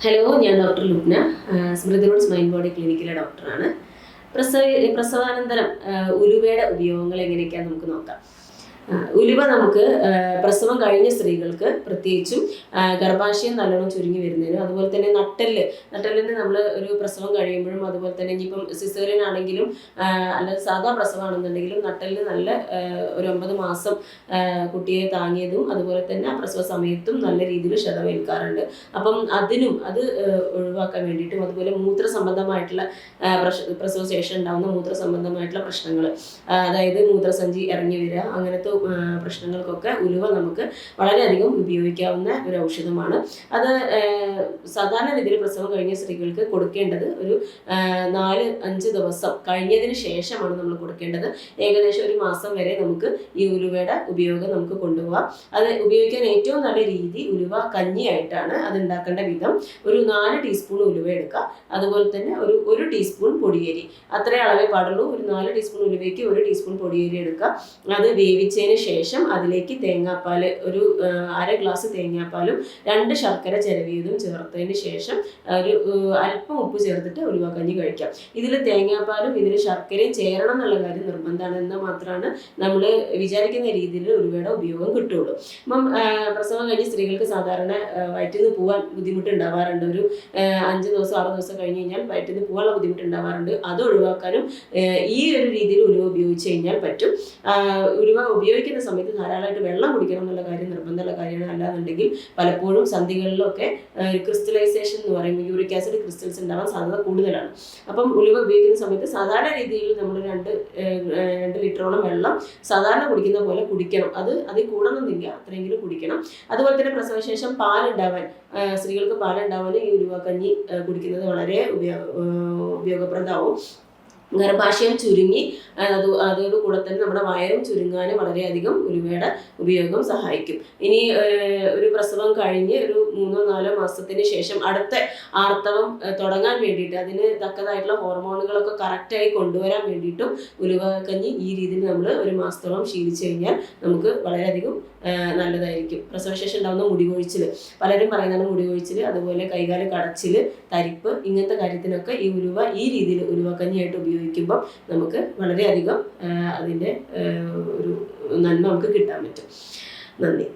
Hello ഞാൻ doctor Lubna ആ, Smriti roads mind body ക്ലിനിക്കിലെ ഡോക്ടറാണ് പ്രസവ പ്രസവാനന്തരം ഉരുവയുടെ ഉപയോഗങ്ങൾ എങ്ങനെയൊക്കെയാണെന്ന് നമുക്ക് നോക്കാം. ഉലുവ നമുക്ക് പ്രസവം കഴിഞ്ഞ സ്ത്രീകൾക്ക് പ്രത്യേകിച്ചും ഗർഭാശയം നല്ലോണം ചുരുങ്ങി വരുന്നതിനും അതുപോലെ തന്നെ നട്ടെല്ല് നട്ടെല്ലിന് നമ്മൾ ഒരു പ്രസവം കഴിയുമ്പോഴും അതുപോലെ തന്നെ ഇനിയിപ്പം സിസേറിയൻ ആണെങ്കിലും അല്ലെങ്കിൽ സാധാ പ്രസവമാണെന്നുണ്ടെങ്കിലും നട്ടലിന് നല്ല ഒരു ഒമ്പത് മാസം കുട്ടിയെ താങ്ങിയതും അതുപോലെ തന്നെ ആ പ്രസവ സമയത്തും നല്ല രീതിയിൽ ക്ഷതമേൽക്കാറുണ്ട്. അപ്പം അതിനും അത് ഒഴിവാക്കാൻ വേണ്ടിയിട്ടും അതുപോലെ മൂത്ര സംബന്ധമായിട്ടുള്ള പ്രസവ ഉണ്ടാകുന്ന മൂത്ര സംബന്ധമായിട്ടുള്ള പ്രശ്നങ്ങൾ അതായത് മൂത്രസഞ്ചി ഇറങ്ങി വരിക അങ്ങനത്തെ പ്രശ്നങ്ങൾക്കൊക്കെ ഉലുവ നമുക്ക് വളരെയധികം ഉപയോഗിക്കാവുന്ന ഒരു ഔഷധമാണ്. അത് സാധാരണ രീതിയിൽ പ്രസവം കഴിഞ്ഞ സ്ത്രീകൾക്ക് കൊടുക്കേണ്ടത് ഒരു നാല് അഞ്ച് ദിവസം കഴിഞ്ഞതിന് ശേഷമാണ് നമ്മൾ കൊടുക്കേണ്ടത്. ഏകദേശം ഒരു മാസം വരെ നമുക്ക് ഈ ഉലുവയുടെ ഉപയോഗം നമുക്ക് കൊണ്ടുപോകാം അത് ഉപയോഗിക്കാൻ ഏറ്റവും നല്ല രീതി ഉലുവ കഞ്ഞിയായിട്ടാണ് അത് ഉണ്ടാക്കേണ്ട വിധം. ഒരു നാല് ടീസ്പൂൺ ഉലുവ എടുക്കുക. അതുപോലെ തന്നെ ഒരു ഒരു ടീസ്പൂൺ പൊടിയേരി. അത്രേ അളവേ പാടുള്ളൂ. ഒരു നാല് ടീസ്പൂൺ ഉലുവയ്ക്ക് ഒരു ടീസ്പൂൺ പൊടിയേരി എടുക്കുക. അത് വേവിച്ചതിന് ശേഷം അതിലേക്ക് തേങ്ങാപ്പാൽ ഒരു അര ഗ്ലാസ് തേങ്ങാപ്പാലും രണ്ട് ശർക്കര ചിരവിയതും ചേർത്തതിന് ശേഷം ഒരു അല്പം ഉപ്പ് ചേർത്തിട്ട് ഉലുവ കഞ്ഞി കഴിക്കാം. ഇതിൽ തേങ്ങാപ്പാലും ഇതിൽ ശർക്കരയും ചേരണം എന്നുള്ള കാര്യം നിർബന്ധമാണ്. എന്നാൽ മാത്രമാണ് നമ്മൾ വിചാരിക്കുന്ന രീതിയിൽ ഉലുവയുടെ ഉപയോഗം കിട്ടുള്ളൂ അപ്പം പ്രസവം കഴിഞ്ഞ് സ്ത്രീകൾക്ക് സാധാരണ വയറ്റിൽ നിന്ന് പോകാൻ ബുദ്ധിമുട്ടുണ്ടാവാറുണ്ട്. ഒരു അഞ്ച് ദിവസം ആറ് ദിവസം കഴിഞ്ഞ് കഴിഞ്ഞാൽ വയറ്റിൽ നിന്ന് പോകാനുള്ള ബുദ്ധിമുട്ടുണ്ടാവാറുണ്ട്. അത് ഒഴിവാക്കാനും ഈ ഒരു രീതിയിൽ ഉലുവ ഉപയോഗിച്ച് കഴിഞ്ഞാൽ പറ്റും. ഉലുവ ഉപയോഗിക്കുന്ന സമയത്ത് ധാരാളമായിട്ട് വെള്ളം കുടിക്കണം എന്നുള്ള കാര്യം നിർബന്ധമുള്ള കാര്യമാണ്. അല്ലാന്നുണ്ടെങ്കിൽ പലപ്പോഴും സന്ധികളിലൊക്കെ ക്രിസ്റ്റലൈസേഷൻ എന്ന് പറയുമ്പോൾ യൂറിക് ആസിഡ് ക്രിസ്റ്റൽസ് ഉണ്ടാവാൻ സാധ്യത കൂടുതലാണ്. അപ്പം ഉലുവ ഉപയോഗിക്കുന്ന സമയത്ത് സാധാരണ രീതിയിൽ നമ്മൾ രണ്ട് രണ്ട് ലിറ്ററോളം വെള്ളം സാധാരണ കുടിക്കുന്ന പോലെ കുടിക്കണം. അത് അതിൽ കൂടണമെന്നില്ല. അത്രയെങ്കിലും കുടിക്കണം. അതുപോലെ തന്നെ പ്രസവശേഷം പാലുണ്ടാവാൻ സ്ത്രീകൾക്ക് പാലുണ്ടാവാൻ ഈ ഉലുവ കഞ്ഞി കുടിക്കുന്നത് വളരെ ഉപയോഗ ഉപയോഗപ്രദമാവും. ഗർഭാശയം ചുരുങ്ങി അത് അതോടുകൂടെ തന്നെ നമ്മുടെ വയറും ചുരുങ്ങാനും വളരെയധികം ഉലുവയുടെ ഉപയോഗം സഹായിക്കും. ഇനി ഒരു പ്രസവം കഴിഞ്ഞ് ഒരു മൂന്നോ നാലോ മാസത്തിന് ശേഷം അടുത്ത ആർത്തവം തുടങ്ങാൻ വേണ്ടിയിട്ട് അതിന് തക്കതായിട്ടുള്ള ഹോർമോണുകളൊക്കെ കറക്റ്റായി കൊണ്ടുവരാൻ വേണ്ടിയിട്ടും ഉലുവ കഞ്ഞി ഈ രീതിയിൽ നമ്മൾ ഒരു മാസത്തോളം ശീലിച്ചു കഴിഞ്ഞാൽ നമുക്ക് വളരെയധികം നല്ലതായിരിക്കും. പ്രസവശേഷം ഉണ്ടാകുന്ന മുടികൊഴിച്ചിൽ പലരും പറയുന്നതാണ് മുടികൊഴിച്ചിൽ അതുപോലെ കൈകാൽ കടച്ചിൽ തരിപ്പ് ഇങ്ങനത്തെ കാര്യത്തിനൊക്കെ ഈ ഉലുവ ഈ രീതിയിൽ ഉലുവക്കഞ്ഞിയായിട്ട് ഉപയോഗിക്കുമ്പോൾ നമുക്ക് വളരെയധികം അതിന്റെ ഒരു നന്മ നമുക്ക് കിട്ടാൻ പറ്റും. നന്ദി.